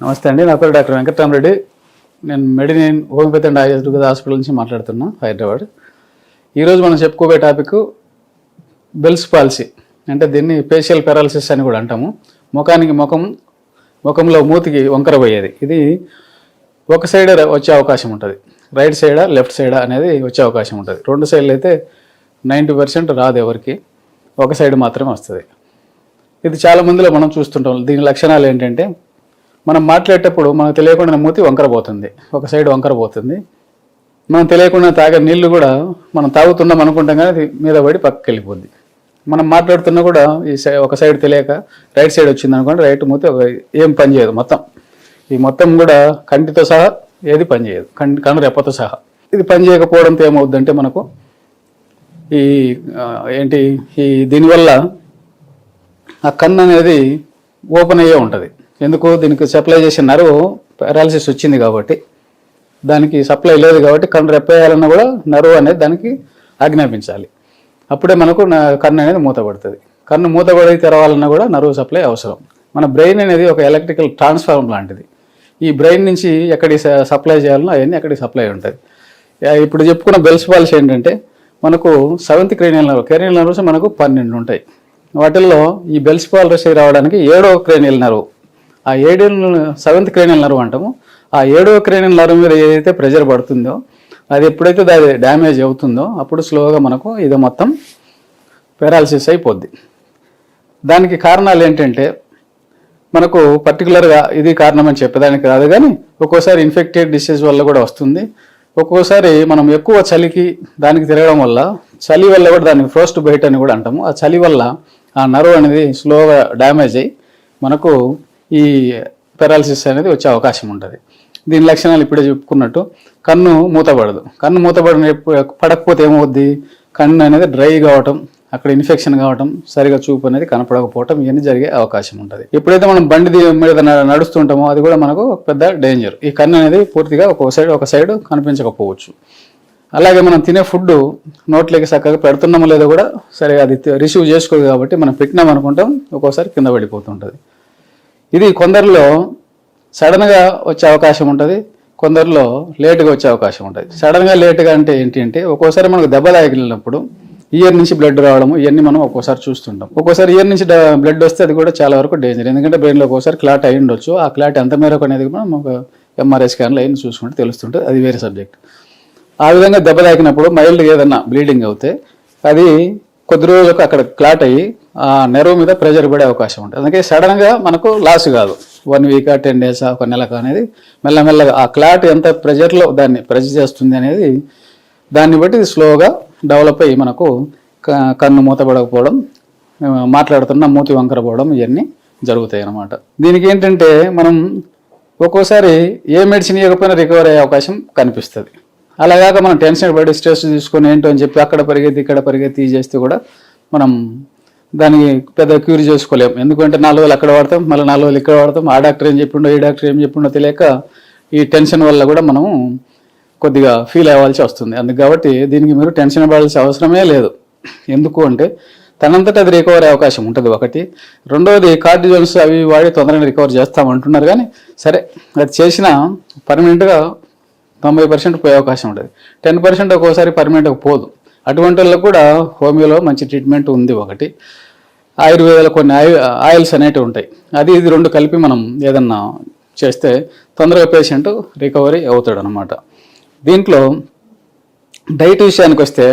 నమస్తే అండి నా పేరు డాక్టర్ వెంకటరామరెడ్డి. నేను మెడినేన్ హోమియోపతి అండ్ ఆయుర్వేద హాస్పిటల్ నుంచి మాట్లాడుతున్నా హైదరాబాద్. ఈరోజు మనం చెప్పుకోబోయే టాపిక్ బెల్స్ పాలసీ అంటే దీన్ని ఫేషియల్ పెరాలసిస్ అని కూడా అంటాము. ముఖానికి ముఖం ముఖంలో మూతికి వంకర పోయేది. ఇది ఒక సైడ్ వచ్చే అవకాశం ఉంటుంది. రైట్ సైడా లెఫ్ట్ సైడా అనేది వచ్చే అవకాశం ఉంటుంది. రెండు సైడ్లు అయితే నైంటీ పర్సెంట్ రాదు ఎవరికి. ఒక సైడ్ మాత్రమే వస్తుంది. ఇది చాలా మందిలో మనం చూస్తుంటాం. దీని లక్షణాలు ఏంటంటే మనం మాట్లాడేటప్పుడు మనకు తెలియకుండా మూతి వంకర పోతుంది. ఒక సైడ్ వంకర పోతుంది. మనం తెలియకుండా తాగే నీళ్ళు కూడా మనం తాగుతున్నాం అనుకుంటాం కానీ అది మీద పడి పక్కకి వెళ్ళిపోద్ది. మనం మాట్లాడుతున్నా కూడా ఈ ఒక సైడ్ తెలియక రైట్ సైడ్ వచ్చింది అనుకోండి రైట్ మూతి ఏం పని చేయదు మొత్తం. ఈ మొత్తం కూడా కంటితో సహా ఏది పని చేయదు. కన్ను కన్ను రెప్పతో సహా. ఇది పని చేయకపోవడంతో ఏమవుద్దంటే మనకు ఈ ఏంటి ఈ దీనివల్ల ఆ కన్ను అనేది ఓపెన్ అయ్యే ఉంటుంది. ఎందుకు దీనికి సప్లై చేసే నరువు పారాలసిస్ వచ్చింది కాబట్టి. దానికి సప్లై లేదు కాబట్టి కన్ను రెప్పేయాలన్నా కూడా నరువు అనేది దానికి ఆజ్ఞాపించాలి. అప్పుడే మనకు నా- కన్ను అనేది మూతపడుతుంది. కన్ను మూతపడి తెరవాలన్నా కూడా నరువు సప్లై అవసరం. మన బ్రెయిన్ అనేది ఒక ఎలక్ట్రికల్ ట్రాన్స్ఫార్మర్ లాంటిది. ఈ బ్రెయిన్ నుంచి ఎక్కడికి సప్లై చేయాలనో అవన్నీ ఎక్కడికి సప్లై ఉంటుంది. ఇప్పుడు చెప్పుకున్న బెల్స్ పాలిష్ ఏంటంటే మనకు seventh cranial nerve cranial nerves మనకు పన్నెండు ఉంటాయి. వాటిల్లో ఈ బెల్స్ పాలసీ రావడానికి ఏడో క్రేనియల్ నర్వ్ ఆ ఏడు సెవెంత్ క్రేనియల్ నర్వ్ అంటాము. ఆ ఏడో క్రేనియల్ నర్వ్ మీద ఏదైతే ప్రెజర్ పడుతుందో అది ఎప్పుడైతే దాని డ్యామేజ్ అవుతుందో అప్పుడు స్లోగా మనకు ఇది మొత్తం పెరాలసిస్ అయిపోద్ది. దానికి కారణాలు ఏంటంటే మనకు పర్టికులర్గా ఇది కారణం అని చెప్పేదానికి కాదు కానీ ఒక్కోసారి ఇన్ఫెక్టెడ్ డిసీజ్ వల్ల కూడా వస్తుంది. ఒక్కోసారి మనం ఎక్కువ చలికి దానికి తిరగడం వల్ల చలి వల్ల కూడా దానికి ఫ్రోస్ట్ బయట అని కూడా అంటాము. ఆ చలి వల్ల ఆ నర్వ్ అనేది స్లోగా డ్యామేజ్ అయ్యి మనకు ఈ పెరాలసిస్ అనేది వచ్చే అవకాశం ఉంటుంది. దీని లక్షణాలు ఇప్పుడే చెప్పుకున్నట్టు కన్ను మూతపడదు. కన్ను మూతపడిన పడకపోతే ఏమవుద్ది? కన్ను అనేది డ్రై కావటం అక్కడ ఇన్ఫెక్షన్ కావటం సరిగా చూపు అనేది కనపడకపోవటం ఇవన్నీ జరిగే అవకాశం ఉంటుంది. ఎప్పుడైతే మనం బండి మీద నడుస్తుంటామో అది కూడా మనకు ఒక పెద్ద డేంజర్ ఈ కన్ను అనేది పూర్తిగా ఒక సైడ్ ఒక సైడ్ కనిపించకపోవచ్చు. అలాగే మనం తినే ఫుడ్ నోట్లోకి చక్కగా పెడుతున్నామో లేదో కూడా సరే అది రిసీవ్ చేసుకోదు కాబట్టి మనం పెట్టినాం అనుకుంటాం ఒక్కోసారి కింద పడిపోతుంటుంది. ఇది కొందరిలో సడన్గా వచ్చే అవకాశం ఉంటుంది కొందరిలో లేటుగా వచ్చే అవకాశం ఉంటుంది. సడన్గా లేటుగా అంటే ఏంటి అంటే ఒక్కోసారి మనకు దెబ్బ తాగిలినప్పుడు ఇయర్ నుంచి బ్లడ్ రావడము ఇవన్నీ మనం ఒక్కోసారి చూస్తుంటాం. ఒక్కోసారి ఇయర్ నుంచి బ్లడ్ వస్తే అది కూడా చాలా వరకు డేంజర్. ఎందుకంటే బ్రెయిన్లో ఒక్కోసారి క్లాట్ అయి ఉండొచ్చు. ఆ క్లాట్ ఎంత మేరకు అనేది మనం ఒక ఎంఆర్ఐ స్కాన్లో అయిన చూసుకుంటే తెలుస్తుంటుంది. అది వేరే సబ్జెక్ట్. ఆ విధంగా దెబ్బ తాకినప్పుడు మైల్డ్ ఏదన్నా బ్లీడింగ్ అవుతే అది కొద్ది రోజులకు అక్కడ క్లాట్ అయ్యి నెరవు మీద ప్రెజర్ పడే అవకాశం ఉంటుంది. అందుకే సడన్గా మనకు లాస్ కాదు. వన్ వీక్ టెన్ డేస్ ఒక నెలకు అనేది మెల్లమెల్లగా ఆ క్లాట్ ఎంత ప్రెజర్లో దాన్ని ప్రెజర్ చేస్తుంది అనేది దాన్ని బట్టి స్లోగా డెవలప్ అయ్యి మనకు క- కన్ను మూతపడకపోవడం మాట్లాడుతున్న మూతి వంకర పోవడం ఇవన్నీ జరుగుతాయి అన్నమాట. దీనికి ఏంటంటే మనం ఒక్కోసారి ఏ మెడిసిన్ ఇవ్వకపోయినా రికవర్ అయ్యే అవకాశం కనిపిస్తుంది. అలాగాక మనం టెన్షన్ పడి స్ట్రెస్ తీసుకొని ఏంటో అని చెప్పి అక్కడ పరిగెత్తి ఇక్కడ పరిగెత్తి చేస్తే కూడా మనం దానికి పెద్ద క్యూర్ చేసుకోలేం. ఎందుకంటే నాలుగు రోజులు అక్కడ వాడతాం మళ్ళీ నాలుగు రోజులు ఇక్కడ వాడతాం. ఆ డాక్టర్ ఏం చెప్పిండో ఈ డాక్టర్ ఏం చెప్పిండో తెలియక ఈ టెన్షన్ వల్ల కూడా మనము కొద్దిగా ఫీల్ అవ్వాల్సి వస్తుంది. అందుకు కాబట్టి దీనికి మీరు టెన్షన్ పడాల్సిన అవసరమే లేదు. ఎందుకు అంటే తనంతట అది రికవర్ అయ్యే అవకాశం ఉంటుంది ఒకటి. రెండవది కార్డిజోన్స్ అవి వాడి తొందరగా రికవర్ చేస్తామంటున్నారు కానీ సరే అది చేసినా పర్మనెంట్గా తొంభై పర్సెంట్ పోయే అవకాశం ఉంటుంది. టెన్ పర్సెంట్ ఒక్కోసారి పర్మనెంట్గా పోదు. అటువంటి వాళ్ళకు కూడా హోమియోలో మంచి ట్రీట్మెంట్ ఉంది ఒకటి. ఆయుర్వేదాలు కొన్ని ఆయిల్స్ అనేటివి ఉంటాయి. అది ఇది రెండు కలిపి మనం ఏదన్నా చేస్తే తొందరగా పేషెంట్ రికవరీ అవుతాడు అనమాట దీంట్లో డైట్ విషయానికి వస్తే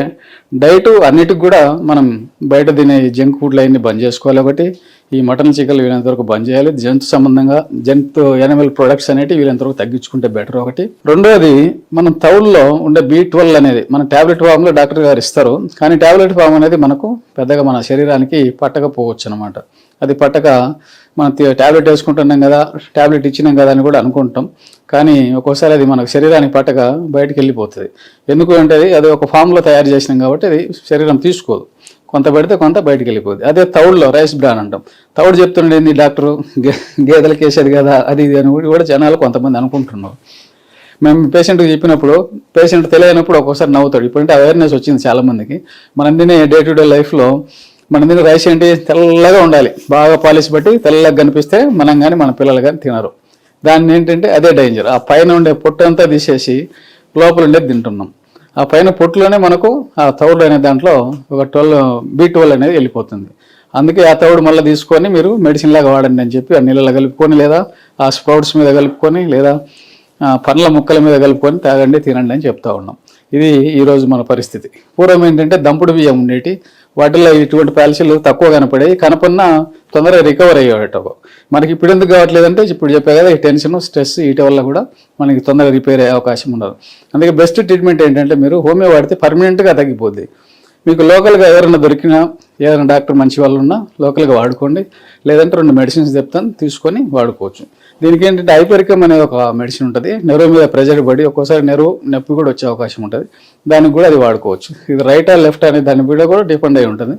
డైట్ అన్నిటికి కూడా మనం బయట తినే జంక్ ఫుడ్లు అవన్నీ బంద్ చేసుకోవాలి ఒకటి ఈ మటన్ చికెన్ వీలైనంత వరకు బంద్ చేయాలి. జంతు సంబంధంగా జంతు యానిమల్ ప్రొడక్ట్స్ అనేవి వీలైనంత వరకు తగ్గించుకుంటే బెటర్ ఒకటి. రెండోది మనం తౌల్లో ఉండే బీ ట్వెల్వ్ అనేది మన టాబ్లెట్ ఫామ్లో డాక్టర్ గారు ఇస్తారు. కానీ టాబ్లెట్ ఫామ్ అనేది మనకు పెద్దగా మన శరీరానికి పట్టకపోవచ్చు అనమాట అది పట్టక మనం టాబ్లెట్ వేసుకుంటున్నాం కదా టాబ్లెట్ ఇచ్చినాం కదా అని కూడా అనుకుంటాం. కానీ ఒక్కోసారి అది మనకు శరీరానికి పట్టక బయటకు వెళ్ళిపోతుంది. ఎందుకు అంటే అది- ఒక ఫామ్లో తయారు చేసినాం కాబట్టి అది శరీరం తీసుకోదు. కొంత పెడితే కొంత బయటకు వెళ్ళిపోతుంది అదే తౌడులో రైస్ బ్రాన్ అంటాం. తౌడు చెప్తుండే ఏంది డాక్టరు? గేదెలకు వేసేది కదా అది ఇది అని కూడా జనాలు కొంతమంది అనుకుంటున్నారు. మేము పేషెంట్కి చెప్పినప్పుడు పేషెంట్ తెలియనప్పుడు ఒక్కోసారి నవ్వుతాడు. ఇప్పుడంటే అవేర్నెస్ వచ్చింది చాలామందికి. మనం తినే డే టు డే లైఫ్లో మన మీద రైస్ ఏంటి? తెల్లగా ఉండాలి. బాగా పాలిష్ బట్టి తెల్లగా కనిపిస్తే మనం కానీ మన పిల్లలు కానీ తినరు. దాన్ని ఏంటంటే అదే డేంజర్. ఆ పైన ఉండే పొట్టు అంతా తీసేసి లోపల ఉండేది తింటున్నాం. ఆ పైన పొట్టులోనే మనకు ఆ తౌడు అనే దాంట్లో ఒక ట్వెల్వ్ బీ ట్వెల్వ్ అనేది వెళ్ళిపోతుంది. అందుకే ఆ తౌడు మళ్ళీ తీసుకొని మీరు మెడిసిన్ లాగా వాడండి అని చెప్పి ఆ నీళ్ళలో కలుపుకొని లేదా ఆ స్ప్రౌట్స్ మీద కలుపుకొని లేదా పండ్ల ముక్కల మీద కలుపుకొని తాగండి తినండి అని చెప్తా ఉన్నాం. ఇది ఈరోజు మన పరిస్థితి. పూర్వం ఏంటంటే దంపుడు బియ్యం ఉండేటి. వాటిల్లో ఇటువంటి పాలసీలు తక్కువ కనపడేవి కనపడినా తొందరగా రికవర్ అయ్యేట మనకి ఇప్పుడు ఎందుకు కావట్లేదంటే ఇప్పుడు చెప్పే కదా ఈ టెన్షన్ స్ట్రెస్ వీటి వల్ల కూడా మనకి తొందరగా రిపేర్ అయ్యే అవకాశం ఉండదు. అందుకే బెస్ట్ ట్రీట్మెంట్ ఏంటంటే మీరు హోమియో వాడితే పర్మనెంట్గా తగ్గిపోద్ది. మీకు లోకల్గా ఎవరైనా దొరికినా ఏదైనా డాక్టర్ మంచి వాళ్ళు ఉన్నా లోకల్గా వాడుకోండి. లేదంటే రెండు మెడిసిన్స్ చెప్తాను తీసుకొని వాడుకోవచ్చు. దీనికి ఏంటంటే ఐపెరికమ్ అనే ఒక మెడిసిన్ ఉంటుంది. నెరువు మీద ప్రెజర్ పడి ఒక్కోసారి నెరువు నొప్పి కూడా వచ్చే అవకాశం ఉంటుంది. దానికి కూడా అది వాడుకోవచ్చు. ఇది రైట్ ఆ లెఫ్ట్ అనే దాని మీద కూడా డిపెండ్ అయి ఉంటుంది.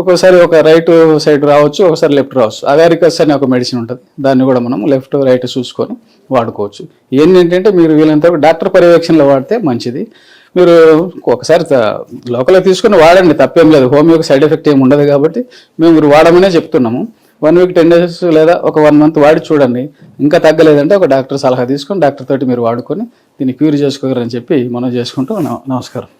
ఒక్కోసారి ఒక రైట్ సైడ్ రావచ్చు ఒకసారి లెఫ్ట్ రావచ్చు. అవేరికస్ అనే ఒక మెడిసిన్ ఉంటుంది. దాన్ని కూడా మనం లెఫ్ట్ రైట్ చూసుకొని వాడుకోవచ్చు. ఏంటంటే మీరు వీళ్ళంతా డాక్టర్ పర్యవేక్షణలో వాడితే మంచిది. మీరు ఒకసారి లోకల్గా తీసుకుని వాడండి తప్పేం లేదు. హోమియోకి సైడ్ ఎఫెక్ట్ ఏమి ఉండదు కాబట్టి మేము మీరు వాడమనే చెప్తున్నాము. వన్ వీక్ టెన్ డేస్ లేదా ఒక వన్ మంత్ వాడి చూడండి. ఇంకా తగ్గలేదంటే ఒక డాక్టర్ సలహా తీసుకొని డాక్టర్ తోటి మీరు వాడుకొని దీన్ని క్యూర్ చేసుకోగలరని చెప్పి మనం చేసుకుంటూ నమస్కారం.